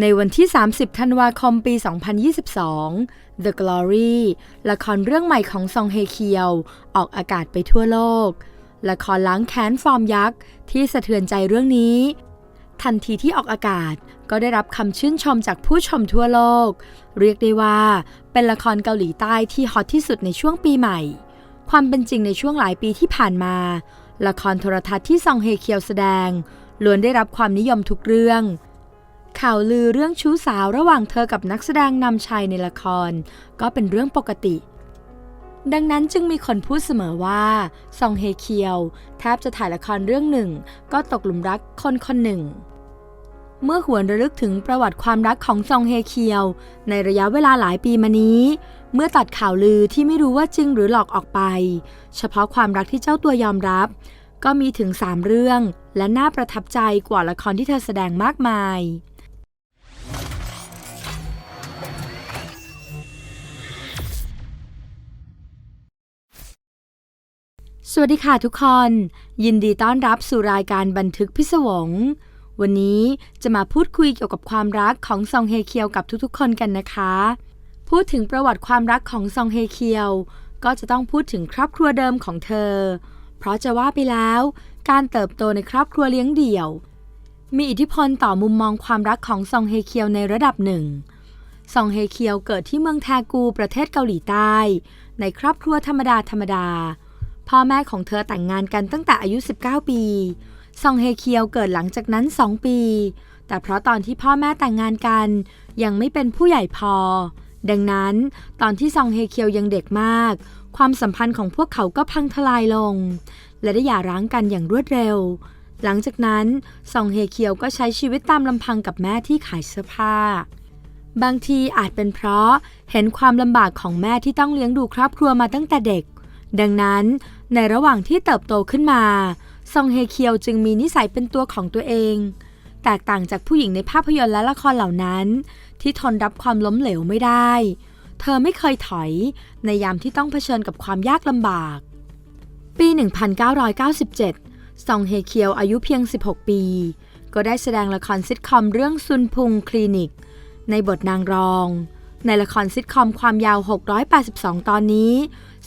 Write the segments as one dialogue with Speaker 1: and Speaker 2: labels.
Speaker 1: ในวันที่ 30 ธันวาคม ปี 2022 The Glory ละครเรื่องใหม่ของซองเฮเคียว ออกอากาศไปทั่วโลก ละครล้างแค้นฟอร์มยักษ์ ที่สะเทือนใจเรื่องนี้ ทันทีที่ออกอากาศก็ได้รับคำชื่นชมจากผู้ชมทั่วโลก เรียกได้ว่า เป็นละครเกาหลีใต้ที่ฮอตที่สุดในช่วงปีใหม่ ความเป็นจริงในช่วงหลายปีที่ผ่านมา ละครโทรทัศน์ที่ซองเฮเคียวแสดงล้วนได้รับความนิยมทุกเรื่อง ข่าวลือเรื่องชู้สาวระหว่างเธอกับนักแสดงนำชายในละคร ก็เป็นเรื่องปกติ ดังนั้นจึงมีคนพูดเสมอว่าซองเฮเคียว แทบจะถ่ายละครเรื่องหนึ่ง ก็ตกหลุมรักคนคนหนึ่ง เมื่อหวนระลึกถึงประวัติความรักของซองเฮเคียว ในระยะเวลาหลายปีมานี้ เมื่อตัดข่าวลือที่ไม่รู้ว่าจริงหรือหลอกออกไป เฉพาะความรักที่เจ้าตัวยอมรับ ก็มีถึง 3 เรื่อง และน่าประทับใจกว่าละครที่เธอแสดงมากมาย สวัสดีค่ะทุกคน ยินดีต้อนรับสู่รายการบันทึกพิศวง วันนี้จะมาพูดคุยเกี่ยวกับความรักของซองเฮเคียวกับทุกๆ คนกันนะคะ พูดถึงประวัติความรักของซองเฮเคียว ก็จะต้องพูดถึงครอบครัวเดิมของเธอ เพราะจะว่าไปแล้ว การเติบโตในครอบครัวเลี้ยงเดี่ยว มีอิทธิพลต่อมุมมองความรักของซองเฮเคียวในระดับหนึ่งซองเฮเคียวเกิดที่เมืองแทกูประเทศเกาหลีใต้ ในครอบครัวธรรมดาธรรมดา พ่อแม่ของเธอแต่งงานกันตั้งแต่อายุ 19 ปี ซองเฮเคียวเกิดหลังจากนั้น 2 ปี แต่เพราะตอนที่พ่อแม่แต่งงานกัน ยังไม่เป็นผู้ใหญ่พอ ดังนั้น ตอนที่ซองเฮเคียวยังเด็กมาก ความสัมพันธ์ของพวกเขาก็พังทลายลง และได้หย่าร้างกันอย่างรวดเร็ว หลังจากนั้น ซองเฮเคียวก็ใช้ชีวิตตามลำพังกับแม่ที่ขายเสื้อผ้าบางทีอาจเป็นเพราะเห็นความลำบากของแม่ที่ต้องเลี้ยงดูครอบครัวมาตั้งแต่เด็ก ดังนั้น ในระหว่างที่เติบโตขึ้นมา ซองเฮเคียวจึงมีนิสัยเป็นตัวของตัวเอง แตกต่างจากผู้หญิงในภาพยนตร์และละครเหล่านั้น ที่ทนรับความล้มเหลวไม่ได้ เธอไม่เคยถอยในยามที่ต้องเผชิญกับความยากลำบาก ปี 1997 ซองเฮเคียวอายุเพียง 16 ปี ก็ได้แสดงละครซิทคอมเรื่องซุนพุงคลินิก ในบทนางรอง ในละครซิทคอมความยาว 682 ตอนนี้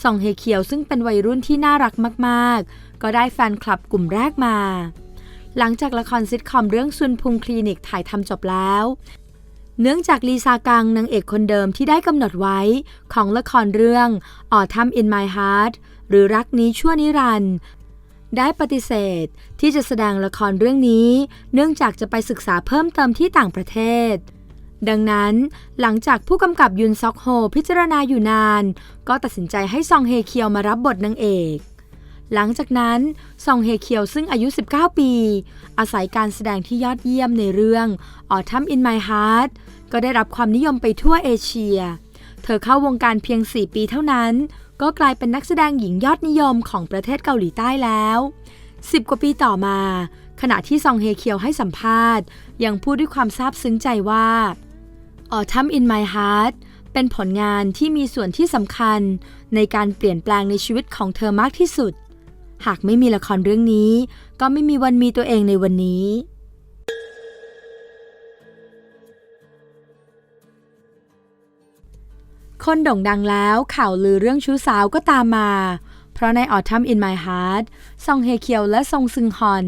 Speaker 1: ซองเฮเคียวซึ่งเป็นวัยรุ่นที่น่ารักมากๆ ก็ได้แฟนคลับกลุ่มแรกมา หลังจากละครซิทคอมเรื่องซุนพุงคลินิกถ่ายทำจบแล้ว เนื่องจากลีซากังนางเอกคนเดิมที่ได้กำหนดไว้ของละครเรื่อง Autumn in My Heart หรือรักนี้ชั่วนิรันด์ได้ปฏิเสธที่จะแสดงละครเรื่องนี้ เนื่องจากจะไปศึกษาเพิ่มเติมที่ต่างประเทศ ดังนั้นหลังจากผู้กำกับยุนซอกโฮพิจารณาอยู่นาน ก็ตัดสินใจให้ซองเฮเคียวมารับบทนางเอก หลังจากนั้นซองเฮเคียวซึ่งอายุ 19 ปี อาศัยการแสดงที่ยอดเยี่ยมในเรื่อง Autumn in My Heart ก็ได้รับความนิยมไปทั่วเอเชีย เธอเข้าวงการเพียง 4 ปีเท่านั้น ก็กลายเป็นนักแสดงหญิงยอดนิยมของประเทศเกาหลีใต้แล้ว10 กว่าปีต่อมา ขณะที่ซองเฮเคียวให้สัมภาษณ์ ยังพูดด้วยความซาบซึ้งใจว่า Autumn in My Heart เป็นผลงานที่มีส่วนที่สำคัญในการเปลี่ยนแปลงในชีวิตของเธอมากที่สุด หากไม่มีละครเรื่องนี้ ก็ไม่มีวันมีตัวเองในวันนี้ คนโด่งดังแล้วข่าวลือเรื่องชู้สาวก็ตามมา เพราะใน Autumn in My Heart ซองเฮเคียวและซองซึงฮอน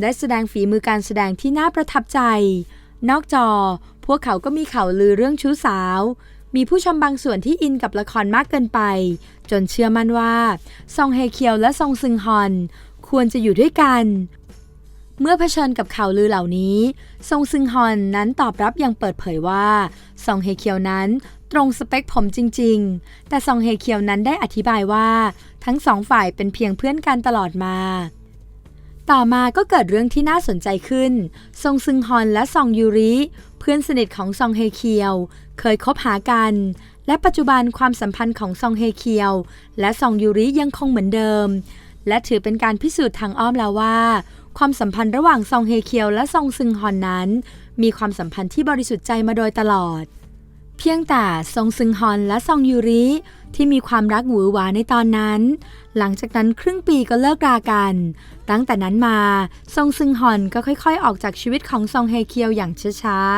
Speaker 1: ได้แสดงฝีมือการแสดงที่น่าประทับใจ นอกจอ วกเขาก็มีข่าวลือเรื่องชู้สาว มีผู้ชมบางส่วนที่อินกับละครมากเกินไป จนเชื่อมั่นว่า ซองเฮเคียวและซองซึงฮอน ควรจะอยู่ด้วยกัน เมื่อเผชิญกับข่าวลือเหล่านี้ซงซึงฮอนนั้นตอบรับอย่างเปิดเผยว่า ซองเฮเคียวนั้นตรงสเปคผมจริง ๆ แต่ซองเฮเคียวนั้นได้อธิบายว่า ทั้งสองฝ่ายเป็นเพียงเพื่อนกันตลอดมา ต่อมาก็เกิดเรื่องที่น่าสนใจขึ้น ซงซึงฮอนและซองยูริ เพื่อนสนิทของซองเฮเคียว เคยคบหากัน และปัจจุบันความสัมพันธ์ของซองเฮเคียว และซองยูริยังคงเหมือนเดิม และถือเป็นการพิสูจน์ทางอ้อมแล้วว่า ความสัมพันธ์ระหว่างซองเฮเคียวและซองซึงฮอนนั้น มีความสัมพันธ์ที่บริสุทธิ์ใจมาโดยตลอด เพียงแต่ซองซึงฮอนและซองยูริที่มีความรักหวือหวาในตอนนั้น หลังจากนั้นครึ่งปีก็เลิกรากัน ตั้งแต่นั้นมาซองซึงฮอนก็ค่อยๆ ออกจากชีวิตของซองเฮเคียวอย่างช้าๆ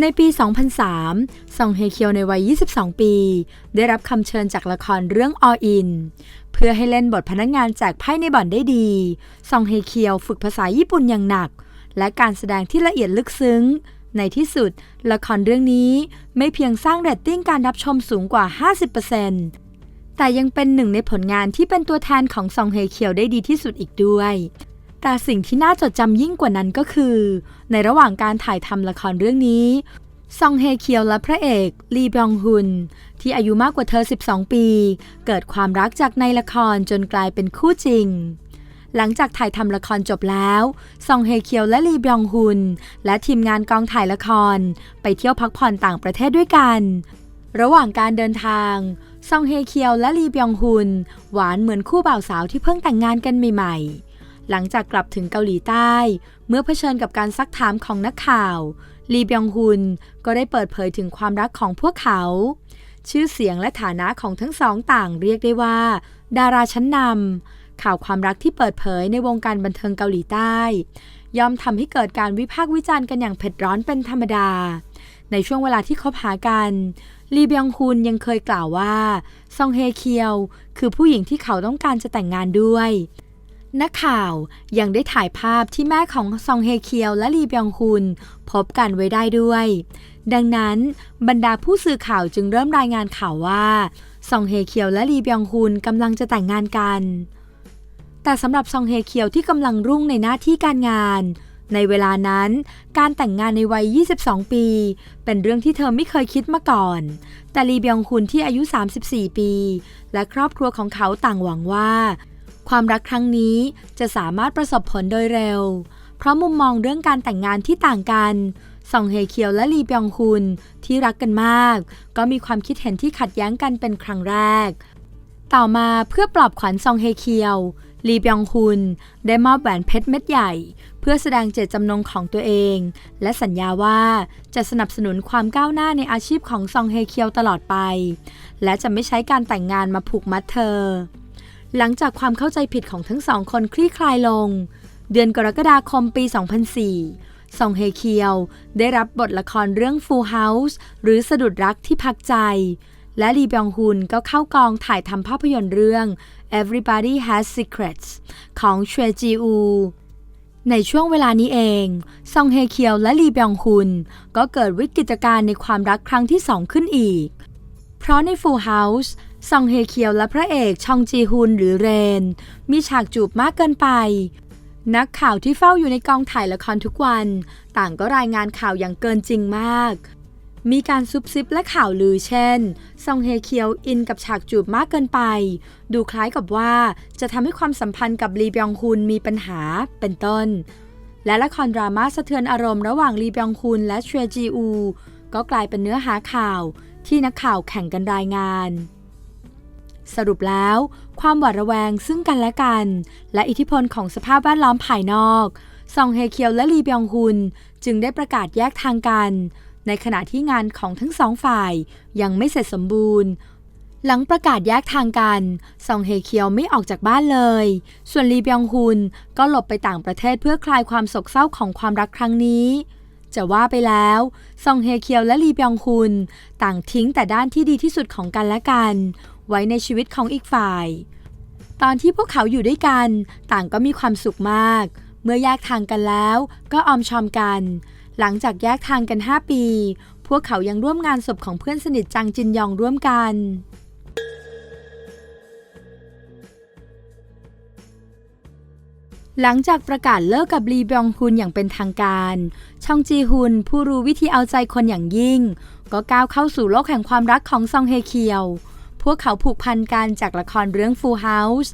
Speaker 1: ในปี 2003 ซองเฮเคียวในวัย 22 ปี ได้รับคำเชิญจากละครเรื่อง All In เพื่อให้เล่นบทพนักงานแจกไพ่ในบ่อนได้ดี ซองเฮเคียวฝึกภาษาญี่ปุ่นอย่างหนัก และการแสดงที่ละเอียดลึกซึ้ง ในที่สุด ละครเรื่องนี้ไม่เพียงสร้างเรตติ้งการรับชมสูงกว่า 50%แต่ยังเป็นหนึ่งในผลงานที่เป็นตัวแทนของซองเฮเคียวได้ดีที่สุดอีกด้วย แต่สิ่งที่น่าจดจำยิ่งกว่านั้นก็คือ ในระหว่างการถ่ายทำละครเรื่องนี้ ซองเฮเคียวและพระเอกลีบยองฮุน ที่อายุมากกว่าเธอ 12 ปี เกิดความรักจากในละครจนกลายเป็นคู่จริง หลังจากถ่ายทำละครจบแล้ว ซองเฮเคียวและลีบยองฮุน และทีมงานกองถ่ายละคร ไปเที่ยวพักผ่อนต่างประเทศด้วยกัน ระหว่างการเดินทาง ซองเฮเคียวและลีบยองฮุน หวานเหมือนคู่บ่าวสาวที่เพิ่งแต่งงานกันใหม่ๆหลังจากกลับถึงเกาหลีใต้ เมื่อเผชิญกับการซักถามของนักข่าว ลีบยองฮุนก็ได้เปิดเผยถึงความรักของพวกเขา ชื่อเสียงและฐานะของทั้งสองต่างเรียกได้ว่า ดาราชั้นนำข่าวความรักที่เปิดเผยในวงการบันเทิงเกาหลีใต้ ย่อมทำให้เกิดการวิพากษ์วิจารณ์กันอย่างเผ็ดร้อนเป็นธรรมดา ในช่วงเวลาที่คบหากันลีบยองฮุนยังเคยกล่าวว่าซองเฮเคียว คือผู้หญิงที่เขาต้องการจะแต่งงานด้วย นักข่าวยังได้ถ่ายภาพที่แม่ของซองเฮเคียวและลีบยองฮุนพบกันไว้ได้ด้วย ดังนั้นบรรดาผู้สื่อข่าวจึงเริ่มรายงานข่าวว่าซองเฮเคียวและลีบยองฮุนกำลังจะแต่งงานกัน แต่สำหรับซองเฮเคียวที่กำลังรุ่งในหน้าที่การงาน ในเวลานั้น การแต่งงานในวัย 22 ปี เป็นเรื่องที่เธอไม่เคยคิดมาก่อน แต่ลีบยองฮุนที่อายุ 34 ปี และครอบครัวของเขาต่างหวังว่า ความรักครั้งนี้จะสามารถประสบผลโดยเร็ว เพราะมุมมองเรื่องการแต่งงานที่ต่างกันซองเฮเคียวและลีบยองฮุนที่รักกันมาก ก็มีความคิดเห็นที่ขัดแย้งกันเป็นครั้งแรก ต่อมาเพื่อปลอบขวัญซองเฮเคียวลีบยองฮุนได้มอบแหวนเพชรเม็ดใหญ่ เพื่อแสดงเจตจำนงของตัวเอง และสัญญาว่าจะสนับสนุนความก้าวหน้าในอาชีพของซองเฮเคียวตลอดไป และจะไม่ใช้การแต่งงานมาผูกมัดเธอ หลังจากความเข้าใจผิดของทั้งสองคนคลี่คลายลง เดือนกรกฎาคมปี 2004 ซองเฮเคียว ได้รับบทละครเรื่อง Full House หรือสะดุดรักที่พักใจ และลีบยองฮุนก็เข้ากองถ่ายทำภาพยนตร์เรื่อง Everybody Has Secrets ของเชจีอูในช่วงเวลานี้เอง ซองเฮเคียวและลีบยองฮุนก็เกิดวิกฤตการณ์ในความรักครั้งที่สองขึ้นอีก เพราะใน Full House ซองเฮเคียวและพระเอกชองจีฮุนหรือเรน มีฉากจูบมากเกินไป นักข่าวที่เฝ้าอยู่ในกองถ่ายละครทุกวัน ต่างก็รายงานข่าวอย่างเกินจริงมาก มีการซุบซิบและข่าวลือเช่น ซองเฮเคียวอินกับฉากจูบมากเกินไป ดูคล้ายกับว่าจะทำให้ความสัมพันธ์กับลีบยองฮุนมีปัญหาเป็นต้น และละครดราม่าสะเทือนอารมณ์ระหว่างลีบยองฮุนและเชจีอู ก็กลายเป็นเนื้อหาข่าวที่นักข่าวแข่งกันรายงาน สรุปแล้ว ความหวาดระแวงซึ่งกันและกัน และอิทธิพลของสภาพแวดล้อมภายนอกซองเฮเคียวและลีบยองฮุนจึงได้ประกาศแยกทางกัน ในขณะที่งานของทั้งสองฝ่ายยังไม่เสร็จสมบูรณ์ หลังประกาศแยกทางกันซองเฮเคียวไม่ออกจากบ้านเลย ส่วนลีบยองฮุนก็หลบไปต่างประเทศเพื่อคลายความโศกเศร้าของความรักครั้งนี้จะว่าไปแล้ว ซองเฮเคียวและลีบยองฮุนต่างทิ้งแต่ด้านที่ดีที่สุดของกันและกัน ไว้ในชีวิตของอีกฝ่าย ตอนที่พวกเขาอยู่ด้วยกัน ต่างก็มีความสุขมาก เมื่อแยกทางกันแล้วก็ออมชอมกัน หลังจากแยกทางกัน 5 ปี พวกเขายังร่วมงานศพของเพื่อนสนิทจังจินยองร่วมกันหลังจากประกาศเลิกกับลีบยองฮุนอย่างเป็นทางการ ชองจีฮุนผู้รู้วิธีเอาใจคนอย่างยิ่ง ก็ก้าวเข้าสู่โลกแห่งความรักของซองเฮเคียว วกเขาผูกพันกันจากละครเรื่อง Full House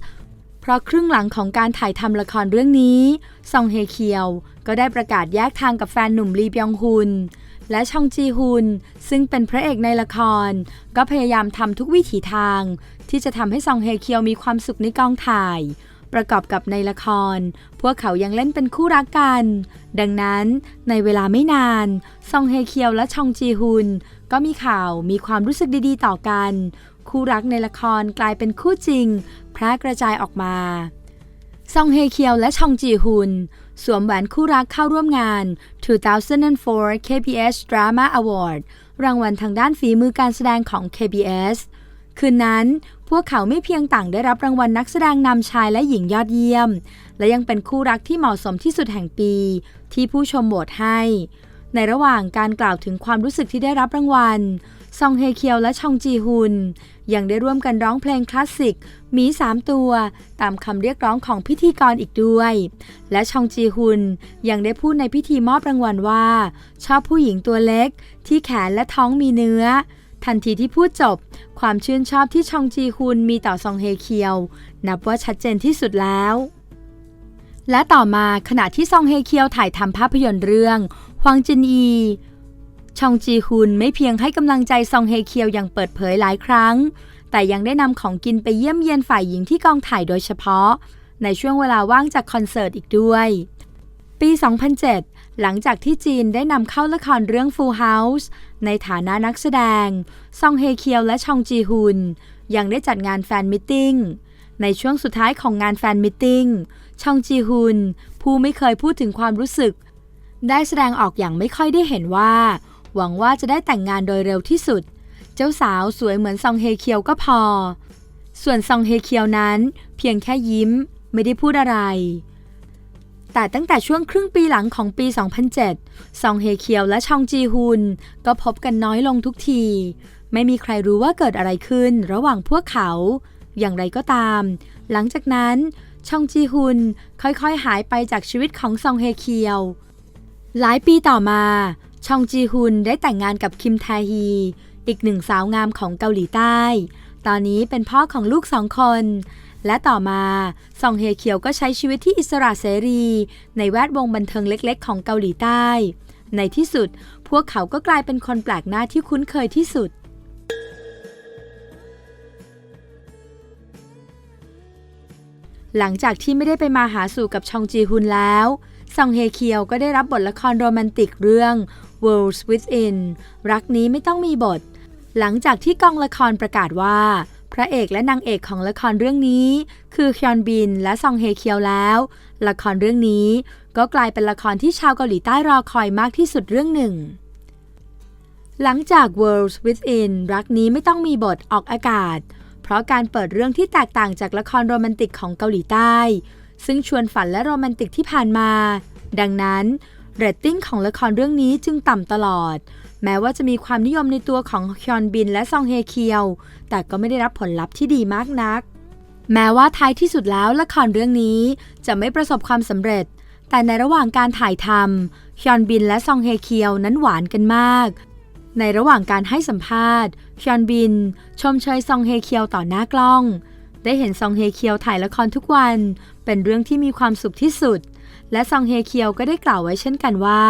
Speaker 1: เพราะครึ่งหลังของการถ่ายทำละครเรื่องนี้ ซองเฮเคียว ก็ได้ประกาศแยกทางกับแฟนหนุ่มลีบยองฮุน และชองจีฮุน ซึ่งเป็นพระเอกในละคร ก็พยายามทำทุกวิถีทาง ที่จะทำให้ซองเฮเคียวมีความสุขในกองถ่าย ประกอบกับในละคร พวกเขายังเล่นเป็นคู่รักกัน ดังนั้นในเวลาไม่นาน ซองเฮเคียวและชองจีฮุนก็มีข่าวมีความรู้สึกดีๆ ต่อกัน คู่รักในละครกลายเป็นคู่จริง แพร่กระจายออกมา ซองเฮเคียวและชองจีฮุน สวมแหวนคู่รักเข้าร่วมงาน 2004 KBS Drama Award รางวัลทางด้านฝีมือการแสดงของ KBS คืนนั้นพวกเขาไม่เพียงต่างได้รับรางวัลนักแสดงนำชายและหญิงยอดเยี่ยม และยังเป็นคู่รักที่เหมาะสมที่สุดแห่งปี ที่ผู้ชมโหวตให้ ในระหว่างการกล่าวถึงความรู้สึกที่ได้รับรางวัล ซองเฮเคียวและชองจีฮุน ยังได้ร่วมกันร้องเพลงคลาสสิกหมีสามตัว ตามคำเรียกร้องของพิธีกรอีกด้วย และชองจีฮุนยังได้พูดในพิธีมอบรางวัลว่า ชอบผู้หญิงตัวเล็ก ที่แขนและท้องมีเนื้อ ทันทีที่พูดจบ ความชื่นชอบที่ชองจีฮุนมีต่อซองเฮเคียว นับว่าชัดเจนที่สุดแล้วและต่อมาขณะที่ซองเฮเคียวถ่ายทำภาพยนตร์เรื่อง ฮวางจินอี ชองจีฮุนไม่เพียงให้กำลังใจซองเฮเคียวอย่างเปิดเผยหลายครั้ง แต่ยังได้นำของกินไปเยี่ยมเยียนฝ่ายหญิงที่กองถ่ายโดยเฉพาะ ในช่วงเวลาว่างจากคอนเสิร์ตอีกด้วย ปี 2007 หลังจากที่จีนได้นำเข้าละครเรื่อง Full House ในฐานะนักแสดง ซองเฮเคียวและชองจีฮุนยังได้จัดงานแฟนมิทติ้งในช่วงสุดท้ายของงานแฟนมิทติ้ง ชองจีฮุนผู้ไม่เคยพูดถึงความรู้สึก ได้แสดงออกอย่างไม่ค่อยได้เห็นว่า หวังว่าจะได้แต่งงานโดยเร็วที่สุด เจ้าสาวสวยเหมือนซองเฮเคียวก็พอ ส่วนซองเฮเคียวนั้น เพียงแค่ยิ้มไม่ได้พูดอะไร แต่ตั้งแต่ช่วงครึ่งปีหลังของปี 2007 ซองเฮเคียวและชองจีฮุนก็พบกันน้อยลงทุกที ไม่มีใครรู้ว่าเกิดอะไรขึ้นระหว่างพวกเขา อย่างไรก็ตาม หลังจากนั้นชองจีฮุนค่อยๆ หายไปจากชีวิตของซองเฮเคียว หลายปีต่อมา ชองจีฮุนได้แต่งงานกับคิมแทฮี อีกหนึ่งสาวงามของเกาหลีใต้ ตอนนี้เป็นพ่อของลูกสองคน และต่อมาซองเฮเคียวก็ใช้ชีวิตที่อิสระเสรี ในแวดวงบันเทิงเล็กๆ ของเกาหลีใต้ ในที่สุดพวกเขาก็กลายเป็นคนแปลกหน้าที่คุ้นเคยที่สุดหลังจากที่ไม่ได้ไปมาหาสู่กับชองจีฮุนแล้ว ซองเฮเคียวก็ได้รับบทละครโรแมนติกเรื่อง Worlds Within รักนี้ไม่ต้องมีบท หลังจากที่กองละครประกาศว่า พระเอกและนางเอกของละครเรื่องนี้ คือฮยอนบินและซองเฮเคียวแล้ว ละครเรื่องนี้ก็กลายเป็นละครที่ชาวเกาหลีใต้รอคอยมากที่สุดเรื่องหนึ่ง หลังจาก Worlds Within รักนี้ไม่ต้องมีบทออกอากาศ เพราะการเปิดเรื่องที่แตกต่างจากละครโรแมนติกของเกาหลีใต้ ซึ่งชวนฝันและโรแมนติกที่ผ่านมา ดังนั้นเรตติ้งของละครเรื่องนี้จึงต่ำตลอด แม้ว่าจะมีความนิยมในตัวของฮยอนบินและซองเฮเคียว แต่ก็ไม่ได้รับผลลัพธ์ที่ดีมากนัก แม้ว่าท้ายที่สุดแล้วละครเรื่องนี้จะไม่ประสบความสำเร็จ แต่ในระหว่างการถ่ายทำฮยอนบินและซองเฮเคียวนั้นหวานกันมาก ในระหว่างการให้สัมภาษณ์ฮยอนบิน ชมเชยซองเฮเคียวต่อหน้ากล้อง ได้เห็นซองเฮเคียวถ่ายละครทุกวัน เป็นเรื่องที่มีความสุขที่สุด และซองเฮเคียวก็ได้กล่าวไว้เช่นกันว่า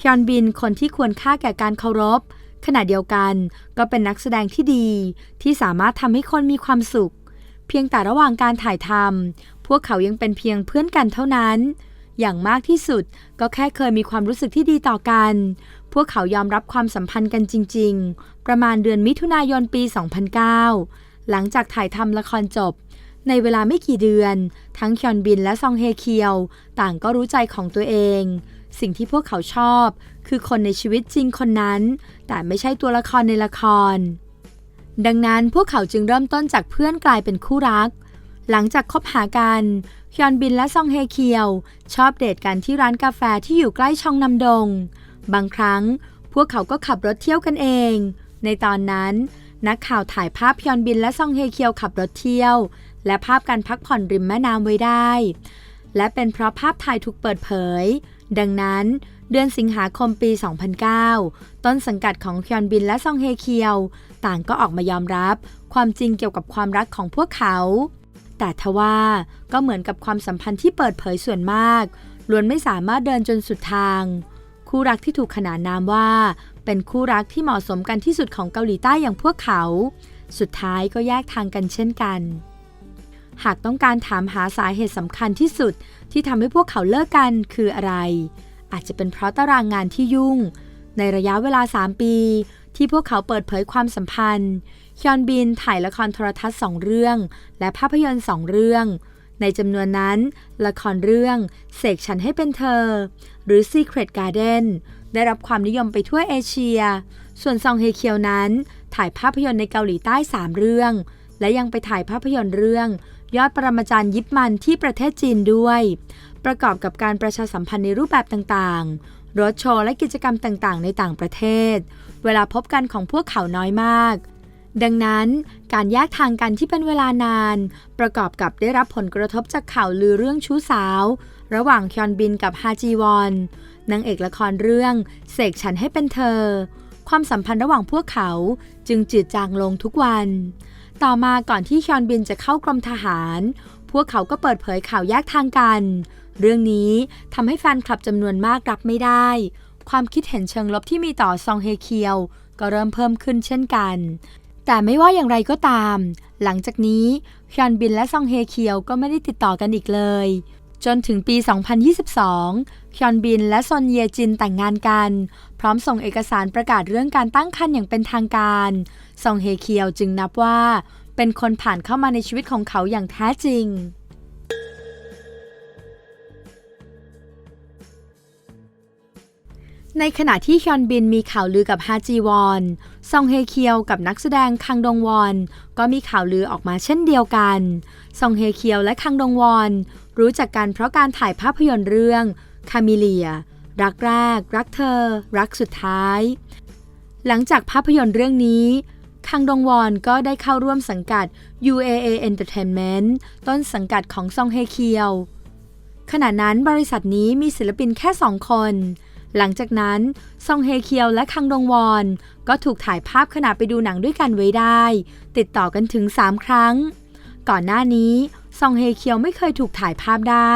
Speaker 1: ฮยอนบินคนที่ควรค่าแก่การเคารพ ขณะเดียวกันก็เป็นนักแสดงที่ดี ที่สามารถทำให้คนมีความสุข เพียงแต่ระหว่างการถ่ายทำพวกเขายังเป็นเพียงเพื่อนกันเท่านั้น อย่างมากที่สุดก็แค่เคยมีความรู้สึกที่ดีต่อกัน พวกเขายอมรับความสัมพันธ์กันจริง ๆ ประมาณเดือนมิถุนายนปี 2009 หลังจากถ่ายทำละครจบ ในเวลาไม่กี่เดือน ทั้งคยอนบินและซองเฮเคียว ต่างก็รู้ใจของตัวเอง สิ่งที่พวกเขาชอบ คือคนในชีวิตจริงคนนั้น แต่ไม่ใช่ตัวละครในละคร ดังนั้นพวกเขาจึงเริ่มต้นจากเพื่อนกลายเป็นคู่รัก หลังจากคบหากันฮยอนบินและซองเฮเคียว ชอบเดทกันที่ร้านกาแฟที่อยู่ใกล้ช่องนำดง บางครั้ง พวกเขาก็ขับรถเที่ยวกันเอง ในตอนนั้น นักข่าวถ่ายภาพฮยอนบินและซองเฮเคียวขับรถเที่ยว และภาพการพักผ่อนริมแม่น้ำไว้ได้ และเป็นเพราะภาพถ่ายถูกเปิดเผย ดังนั้น เดือนสิงหาคมปี 2009 ต้นสังกัดของฮยอนบินและซองเฮเคียว ต่างก็ออกมายอมรับ ความจริงเกี่ยวกับความรักของพวกเขา แต่ทว่าก็เหมือนกับความสัมพันธ์ที่เปิดเผยส่วนมากล้วนไม่สามารถเดินจนสุดทาง คู่รักที่ถูกขนานนามว่า เป็นคู่รักที่เหมาะสมกันที่สุดของเกาหลีใต้อย่างพวกเขา สุดท้ายก็แยกทางกันเช่นกัน หากต้องการถามหาสาเหตุสำคัญที่สุดที่ทำให้พวกเขาเลิกกันคืออะไร อาจจะเป็นเพราะตารางงานที่ยุ่ง ในระยะเวลา 3 ปี ที่พวกเขาเปิดเผยความสัมพันธ์ฮยอนบินถ่ายละครโทรทัศน์สองเรื่อง และภาพยนตร์สองเรื่องในจำนวนนั้น ละครเรื่อง เสกฉันให้เป็นเธอ หรือ Secret Garden ได้รับความนิยมไปทั่วเอเชีย ส่วนซองเฮเคียวนั้น ถ่ายภาพยนตร์ในเกาหลีใต้ 3 เรื่อง และยังไปถ่ายภาพยนตร์เรื่อง ยอดปรมาจารย์ยิปมันที่ประเทศจีนด้วย ประกอบกับการประชาสัมพันธ์ในรูปแบบต่างๆ รถโชว์และกิจกรรมต่างๆ ในต่างประเทศ เวลาพบกันของพวกเขาน้อยมาก ดังนั้นการแยกทางกันที่เป็นเวลานาน ประกอบกับได้รับผลกระทบจากข่าวลือเรื่องชู้สาว ระหว่างคยอนบินกับฮาจีวอน นางเอกละครเรื่องเสกฉันให้เป็นเธอ ความสัมพันธ์ระหว่างพวกเขาจึงจืดจางลงทุกวัน ต่อมาก่อนที่คอนบินจะเข้ากรมทหาร พวกเขาก็เปิดเผยข่าวแยกทางกัน เรื่องนี้ทำให้แฟนคลับจำนวนมากรับไม่ได้ ความคิดเห็นเชิงลบที่มีต่อซองเฮเคียว ก็เริ่มเพิ่มขึ้นเช่นกัน แต่ไม่ว่าอย่างไรก็ตาม หลังจากนี้ฮยอนบินและซองเฮเคียวก็ไม่ได้ติดต่อกันอีกเลย จนถึงปี 2022 ฮยอนบินและซอนเยจินแต่งงานกัน พร้อมส่งเอกสารประกาศเรื่องการตั้งครรภ์อย่างเป็นทางการ ซองเฮเคียวจึงนับว่า เป็นคนผ่านเข้ามาในชีวิตของเขาอย่างแท้จริงในขณะที่ฮยอนบินมีข่าวลือกับฮาจีวอน ซองเฮเคียวกับนักแสดงคังดงวอน ก็มีข่าวลือออกมาเช่นเดียวกัน ซองเฮเคียวและคังดงวอน รู้จักกันเพราะการถ่ายภาพยนตร์เรื่องคามิเลีย รักแรก รักเธอ รักสุดท้าย หลังจากภาพยนตร์เรื่องนี้คังดงวอนก็ได้เข้าร่วมสังกัด UAA Entertainment ต้นสังกัดของซองเฮเคียว ขณะนั้นบริษัทนี้มีศิลปินแค่สองคน หลังจากนั้นซองเฮเคียวและคังดงวอนก็ถูกถ่ายภาพขณะไปดูหนังด้วยกันไว้ได้ ติดต่อกันถึง 3 ครั้ง ก่อนหน้านี้ ซองเฮเคียวไม่เคยถูกถ่ายภาพได้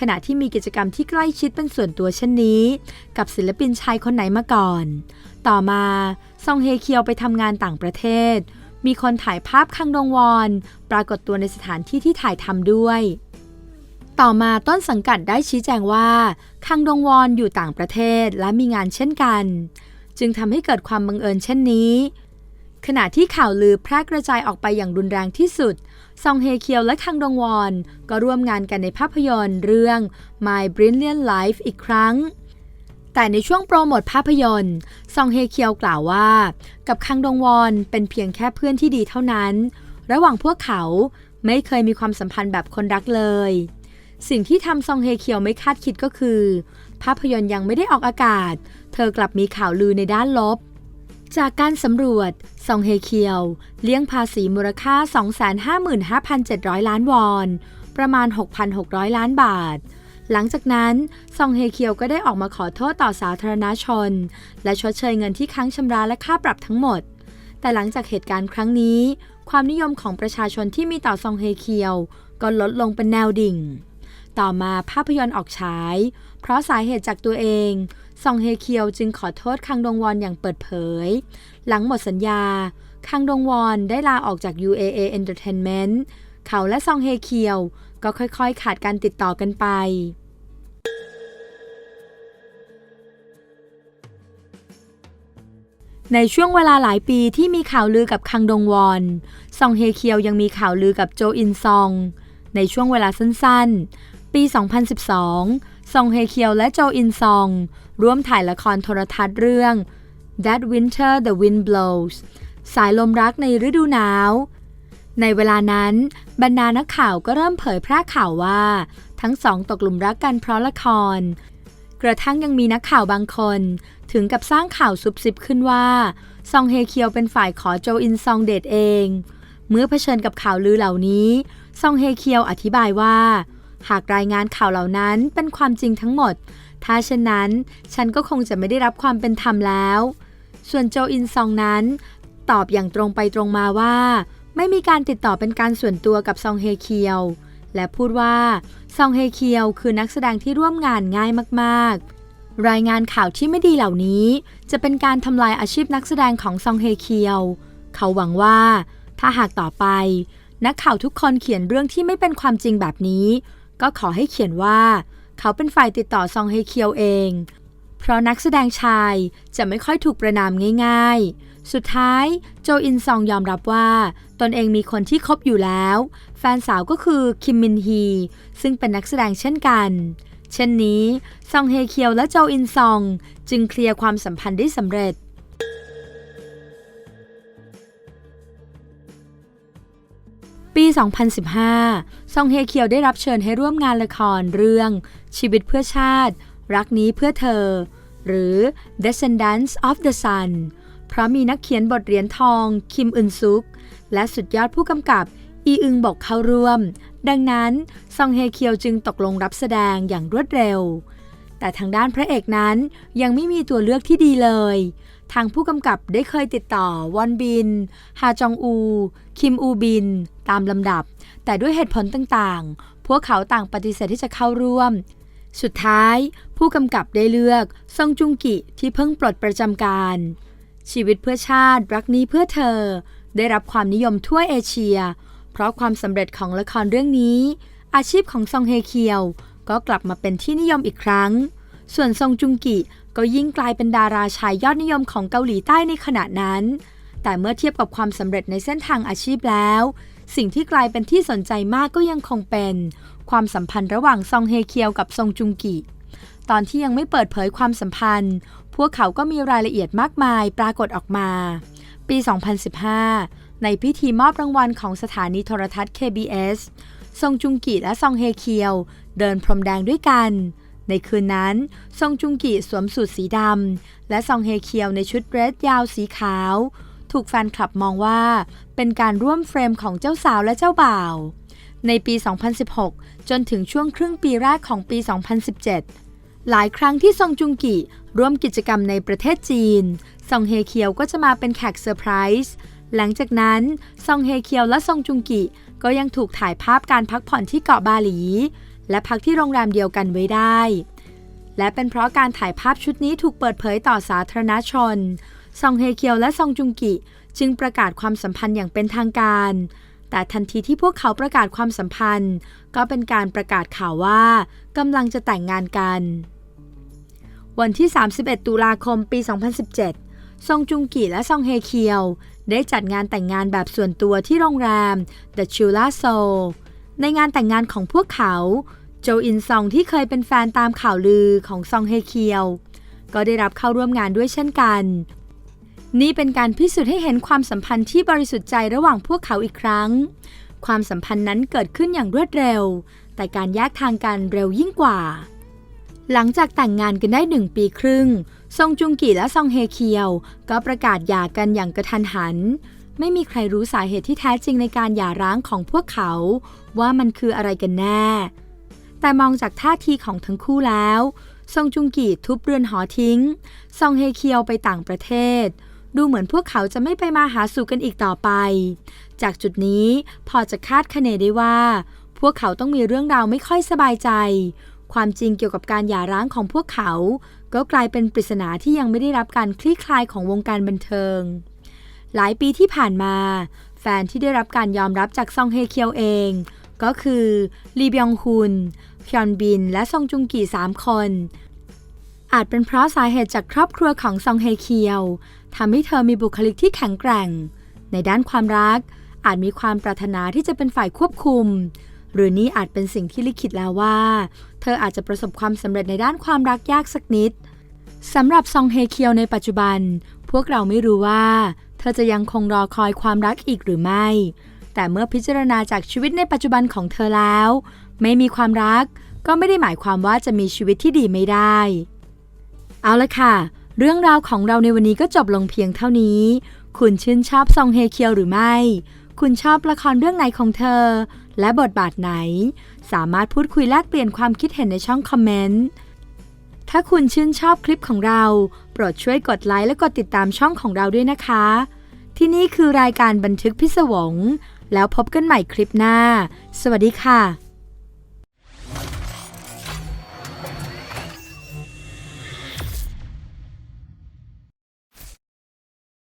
Speaker 1: ขณะที่มีกิจกรรมที่ใกล้ชิดเป็นส่วนตัวเช่นนี้ กับศิลปินชายคนไหนมาก่อน ต่อมาซองเฮเคียวไปทำงานต่างประเทศ มีคนถ่ายภาพคังดงวอน ปรากฏตัวในสถานที่ที่ถ่ายทำด้วย ต่อมาต้นสังกัดได้ชี้แจงว่าคังดงวอนอยู่ต่างประเทศและมีงานเช่นกัน จึงทำให้เกิดความบังเอิญเช่นนี้ขณะที่ข่าวลือแพร่กระจายออกไปอย่างรุนแรงที่สุด ซองเฮเคียวและคังดงวอน ก็ร่วมงานกันในภาพยนตร์เรื่อง My Brilliant Life อีกครั้ง แต่ในช่วงโปรโมทภาพยนตร์ ซองเฮเคียวกล่าวว่า กับคังดงวอนเป็นเพียงแค่เพื่อนที่ดีเท่านั้น ระหว่างพวกเขาไม่เคยมีความสัมพันธ์แบบคนรักเลย สิ่งที่ทำซองเฮเคียวไม่คาดคิดก็คือ ภาพยนตร์ยังไม่ได้ออกอากาศ เธอกลับมีข่าวลือในด้านลบ จากการสำรวจ ซองเฮเคียว เลี่ยงภาษีมูลค่า 255,700 ล้านวอน ประมาณ 6,600 ล้านบาท หลังจากนั้น ซองเฮเคียวก็ได้ออกมาขอโทษต่อสาธารณชน และชดเชยเงินที่ค้างชำระและค่าปรับทั้งหมด แต่หลังจากเหตุการณ์ครั้งนี้ ความนิยมของประชาชนที่มีต่อซองเฮเคียว ก็ลดลงเป็นแนวดิ่ง ต่อมาภาพยนตร์ออกฉาย เพราะสาเหตุจากตัวเอง ซองเฮเคียวจึงขอโทษคังดงวอนอย่างเปิดเผย หลังหมดสัญญา คังดงวอนได้ลาออกจาก UAA Entertainment เขาและซองเฮเคียวก็ค่อยๆ ขาดการติดต่อกันไป ในช่วงเวลาหลายปีที่มีข่าวลือกับคังดงวอน ซองเฮเคียวยังมีข่าวลือกับโจอินซอง ในช่วงเวลาสั้นๆ ปี 2012 ซองเฮเคียวและโจอินซอง ร่วมถ่ายละครโทรทัศน์เรื่อง That Winter the Wind Blows สายลมรักในฤดูหนาว ในเวลานั้น บรรดานักข่าวก็เริ่มเผยแพร่ข่าวว่า ทั้งสองตกหลุมรักกันเพราะละคร กระทั่งยังมีนักข่าวบางคน ถึงกับสร้างข่าวซุบซิบขึ้นว่า ซองเฮเคียวเป็นฝ่ายขอโจอินซองเดทเอง เมื่อเผชิญกับข่าวลือเหล่านี้ ซองเฮเคียวอธิบายว่า หากรายงานข่าวเหล่านั้นเป็นความจริงทั้งหมด ถ้าเช่นนั้น ฉันก็คงจะไม่ได้รับความเป็นธรรมแล้ว ส่วนโจอินซองนั้น ตอบอย่างตรงไปตรงมาว่า ไม่มีการติดต่อเป็นการส่วนตัวกับซองเฮเคียว และพูดว่าซองเฮเคียวคือนักแสดงที่ร่วมงานง่ายมาก ๆ รายงานข่าวที่ไม่ดีเหล่านี้ จะเป็นการทำลายอาชีพนักแสดงของซองเฮเคียว เขาหวังว่า ถ้าหากต่อไป นักข่าวทุกคนเขียนเรื่องที่ไม่เป็นความจริงแบบนี้ ก็ขอให้เขียนว่า เขาเป็นฝ่ายติดต่อซองเฮเคียวเอง เพราะนักแสดงชายจะไม่ค่อยถูกประนามง่าย ๆ สุดท้ายโจอินซองยอมรับว่า ตนเองมีคนที่คบอยู่แล้ว แฟนสาวก็คือคิมมินฮี ซึ่งเป็นนักแสดงเช่นกัน เช่นนี้ ซองเฮเคียวและโจอินซอง จึงเคลียร์ความสัมพันธ์ได้สำเร็จ ปี 2015 ซองเฮเคียวได้รับเชิญให้ร่วมงานละครเรื่อง ชีวิตเพื่อชาติ รักนี้เพื่อเธอ หรือ Descendants of the Sun เพราะมีนักเขียนบทเหรียญทอง คิมอึนซุก และสุดยอดผู้กำกับ อีอึงบอกเข้าร่วม ดังนั้น ซองเฮเคียวจึงตกลงรับแสดงอย่างรวดเร็ว แต่ทางด้านพระเอกนั้นยังไม่มีตัวเลือกที่ดีเลย ทางผู้กำกับได้เคยติดต่อวอนบิน ฮาจองอู คิมอูบิน ตามลำดับ แต่ด้วยเหตุผลต่างๆ พวกเขาต่างปฏิเสธที่จะเข้าร่วม สุดท้าย ผู้กำกับได้เลือกซองจุงกิที่เพิ่งปลดประจำการ ชีวิตเพื่อชาติรักนี้เพื่อเธอ ได้รับความนิยมทั่วเอเชีย เพราะความสำเร็จของละครเรื่องนี้ อาชีพของซองเฮเคียว ก็กลับมาเป็นที่นิยมอีกครั้ง ส่วนซองจุงกิ ก็ยิ่งกลายเป็นดาราชายยอดนิยมของเกาหลีใต้ในขณะนั้น แต่เมื่อเทียบกับความสำเร็จในเส้นทางอาชีพแล้ว สิ่งที่กลายเป็นที่สนใจมากก็ยังคงเป็น ความสัมพันธ์ระหว่างซองเฮเคียวกับซงจุงกิตอนที่ยังไม่เปิดเผยความสัมพันธ์ พวกเขาก็มีรายละเอียดมากมายปรากฏออกมา ปี 2015 ในพิธีมอบรางวัลของสถานีโทรทัศน์ KBS ซงจุงกิและซองเฮเคียว เดินพรมแดงด้วยกัน ในคืนนั้น ซองจุงกิสวมสูทสีดำ และซองเฮเคียวในชุดเรสยาวสีขาว ถูกแฟนคลับมองว่า เป็นการร่วมเฟรมของเจ้าสาวและเจ้าบ่าว ในปี 2016 จนถึงช่วงครึ่งปีแรกของปี 2017 หลายครั้งที่ซองจุงกิร่วมกิจกรรมในประเทศจีน ซองเฮเคียวก็จะมาเป็นแขกเซอร์ไพรส์หลังจากนั้น ซองเฮเคียวและซองจุงกิก็ยังถูกถ่ายภาพการพักผ่อนที่เกาะบาหลี และพักที่โรงแรมเดียวกันไว้ได้ และเป็นเพราะการถ่ายภาพชุดนี้ถูกเปิดเผยต่อสาธารณชน ซองเฮเคียวและซองจุงกิ จึงประกาศความสัมพันธ์อย่างเป็นทางการ แต่ทันทีที่พวกเขาประกาศความสัมพันธ์ ก็เป็นการประกาศข่าวว่ากำลังจะแต่งงานกัน วันที่ 31 ตุลาคมปี 2017 ซองจุงกิและซองเฮเคียวได้จัดงานแต่งงานแบบส่วนตัวที่โรงแรม The Chula Soul ในงานแต่งงานของพวกเขา โจอินซองที่เคยเป็นแฟนตามข่าวลือของซองเฮเคียว ก็ได้รับเข้าร่วมงานด้วยเช่นกัน นี่เป็นการพิสูจน์ให้เห็นความสัมพันธ์ที่บริสุทธิ์ใจระหว่างพวกเขาอีกครั้ง ความสัมพันธ์นั้นเกิดขึ้นอย่างรวดเร็ว แต่การแยกทางกันเร็วยิ่งกว่า หลังจากแต่งงานกันได้หนึ่งปีครึ่ง ซองจุงกิและซองเฮเคียว ก็ประกาศหย่ากันอย่างกระทันหัน ไม่มีใครรู้สาเหตุที่แท้จริงในการหย่าร้างของพวกเขา ว่ามันคืออะไรกันแน่ แต่มองจากท่าทีของทั้งคู่แล้วซองจุงกีทุบเรือนหอทิ้ง ซองเฮเคียวไปต่างประเทศ ดูเหมือนพวกเขาจะไม่ไปมาหาสู่กันอีกต่อไป จากจุดนี้พอจะคาดคะเนได้ว่า พวกเขาต้องมีเรื่องราวไม่ค่อยสบายใจ ความจริงเกี่ยวกับการหย่าร้างของพวกเขา ก็กลายเป็นปริศนาที่ยังไม่ได้รับการคลี่คลายของวงการบันเทิง หลายปีที่ผ่านมา แฟนที่ได้รับการยอมรับจากซองเฮเคียวเอง ก็คือลีบยองฮุนฮยอนบิน และซองจุงกีสามคน อาจเป็นเพราะสาเหตุจากครอบครัวของซองเฮเคียวทำให้เธอมีบุคลิกที่แข็งแกร่ง ในด้านความรัก อาจมีความปรารถนาที่จะเป็นฝ่ายควบคุม หรือนี่อาจเป็นสิ่งที่ลิขิตแล้วว่า เธออาจจะประสบความสำเร็จในด้านความรักยากสักนิดสำหรับซองเฮเคียวในปัจจุบัน พวกเราไม่รู้ว่า เธอจะยังคงรอคอยความรักอีกหรือไม่ แต่เมื่อพิจารณาจากชีวิตในปัจจุบันของเธอแล้ว ไม่มีความรักก็ไม่ได้หมายความว่าจะมีชีวิตที่ดีไม่ได้ เอาละค่ะ เรื่องราวของเราในวันนี้ก็จบลงเพียงเท่านี้ คุณชื่นชอบซองเฮเคียวหรือไม่ คุณชอบละครเรื่องไหนของเธอ และบทบาทไหน สามารถพูดคุยแลกเปลี่ยนความคิดเห็นในช่องคอมเมนต์ ถ้าคุณชื่นชอบคลิปของเรา โปรดช่วยกดไลค์และกดติดตามช่องของเราด้วยนะคะ ที่นี่คือรายการบันทึกพิศวง แล้วพบกันใหม่คลิปหน้า สวัสดีค่ะ